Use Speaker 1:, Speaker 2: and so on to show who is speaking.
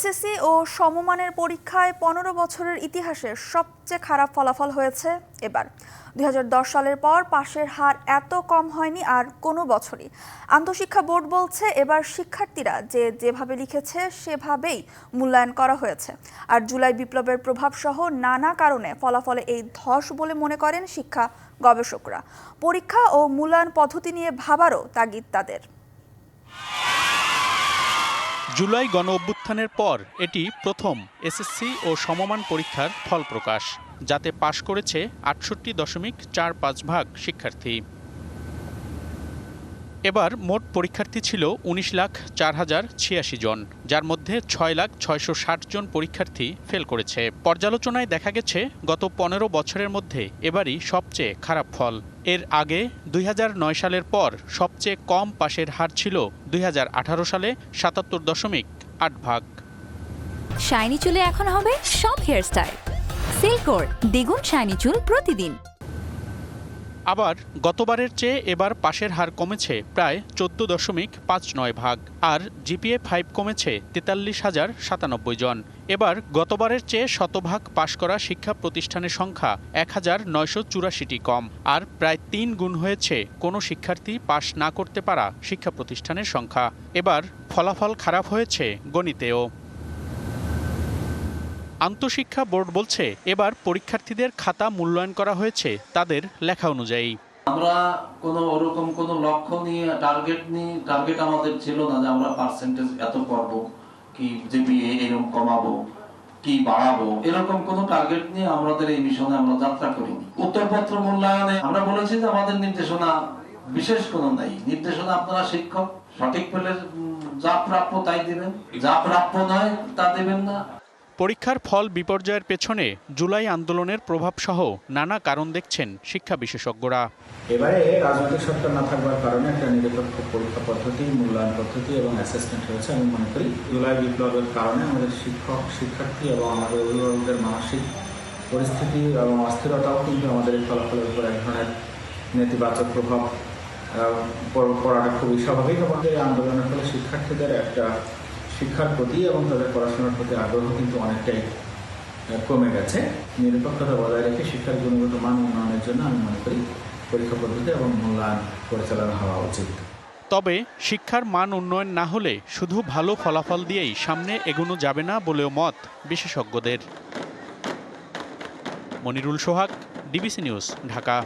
Speaker 1: SSC ও সমমানের পরীক্ষায় পনেরো বছরের ইতিহাসে সবচেয়ে খারাপ ফলাফল হয়েছে এবার। দুই হাজার দশ সালের পর পাশের হার এত কম হয়নি আর কোনো বছরই। আন্তঃশিক্ষা বোর্ড বলছে এবার শিক্ষার্থীরা যে যেভাবে লিখেছে সেভাবেই মূল্যায়ন করা হয়েছে। আর জুলাই বিপ্লবের প্রভাবসহ নানা কারণে ফলাফলে এই ধস বলে মনে করেন শিক্ষা গবেষকরা। পরীক্ষা ও মূল্যায়ন পদ্ধতি নিয়ে ভাবারও তাগিদ তাদের।
Speaker 2: জুলাই গণ অভ্যুত্থানের পর এটি প্রথম এসএসসি ও সমমান পরীক্ষার ফল প্রকাশ, যাতে পাশ করেছে আটষট্টি দশমিক চার পাঁচ ভাগ শিক্ষার্থী। এবার মোট পরীক্ষার্থী ছিল উনিশ লাখ চার হাজার ছিয়াশি জন, যার মধ্যে ছয় লাখ ছয়শো ষাট জন পরীক্ষার্থী ফেল করেছে। পর্যালোচনায় দেখা গেছে, গত পনেরো বছরের মধ্যে এবারই সবচেয়ে খারাপ ফল। এর আগে দুই হাজার নয় সালের পর সবচেয়ে কম পাশের হার ছিল দুই হাজার আঠারো সালে সাতাত্তর দশমিক আট ভাগ।
Speaker 3: শাইনি চুলে এখন হবে সব হেয়ারস্টাইল সিল্কোর দ্বিগুণ শাইনি চুল প্রতিদিন।
Speaker 2: আবার গতবারের চেয়ে এবার পাশের হার কমেছে প্রায় চোদ্দ দশমিক পাঁচ নয় ভাগ, আর জিপিএ ফাইভ কমেছে তেতাল্লিশ হাজার সাতানব্বই জন। এবার গতবারের চেয়ে শতভাগ পাশ করা শিক্ষা প্রতিষ্ঠানের সংখ্যা এক হাজার নয়শো চুরাশিটি কম, আর প্রায় তিন গুণ হয়েছে কোনো শিক্ষার্থী পাশ না করতে পারা শিক্ষা প্রতিষ্ঠানের সংখ্যা। এবার ফলাফল খারাপ হয়েছে গণিতেও। আন্তঃশিক্ষা বোর্ড বলছে, এবার পরীক্ষার্থীদের খাতা মূল্যায়ন করা হয়েছে তাদের লেখা অনুযায়ী।
Speaker 4: আমরা কোনো ওরকম কোনো লক্ষ্য নিয়ে টার্গেট নিয়ে টার্গেট আমাদের ছিল না যে আমরা পার্সেন্টেজ এত করব, কি জিপিএ এরকম কমাবো, কি বাড়াবো, এরকম কোনো টার্গেট নিয়ে আমাদের এই মিশনে আমরা যাত্রা করিনি। উত্তরপত্র মূল্যায়নে আমরা বলেছি যে আমাদের নির্দেশনা বিশেষ কোনো নাই। নির্দেশনা আপনারা শিক্ষক, সঠিক পেলে যা প্রাপ্য তাই দিবেন। যা প্রাপ্য নয় তা দিবেন না।
Speaker 2: পরীক্ষার ফল বিপর্যয়ের পেছনে জুলাই আন্দোলনের প্রভাবসহ নানা কারণ দেখছেন শিক্ষা বিশেষজ্ঞরা।
Speaker 5: এবারে রাজনৈতিক সত্তা না থাকবার কারণে একটা নিরপেক্ষ পরীক্ষা পদ্ধতি, মূল্যায়ন পদ্ধতি এবং অ্যাসেসমেন্ট হয়েছে আমি মনে করি। জুলাই বিপ্লবের কারণে আমাদের শিক্ষক, শিক্ষার্থী এবং আমাদের অভিভাবকদের মানসিক পরিস্থিতি এবং অস্থিরতাও কিন্তু আমাদের এই ফলাফলের উপর এক ধরনের নেতিবাচক প্রভাব পড়াটা খুবই স্বাভাবিক। এই আন্দোলনের ফলে শিক্ষার্থীদের একটা শিক্ষার প্রতি এবং তাদের পড়াশোনার প্রতি আগ্রহ কিন্তু অনেকটাই কমে গেছে। নিরপেক্ষতা বজায় রেখে শিক্ষার গুণগত মান উন্নয়নের জন্য আমি মনে করি পরীক্ষা পদ্ধতি এবং মূল্যায়ন পরিচালনা হওয়া উচিত।
Speaker 2: তবে শিক্ষার মান উন্নয়ন না হলে শুধু ভালো ফলাফল দিয়েই সামনে এগোনো যাবে না বলেও মত বিশেষজ্ঞদের। Monirul Sohag, DBC news, Dhaka.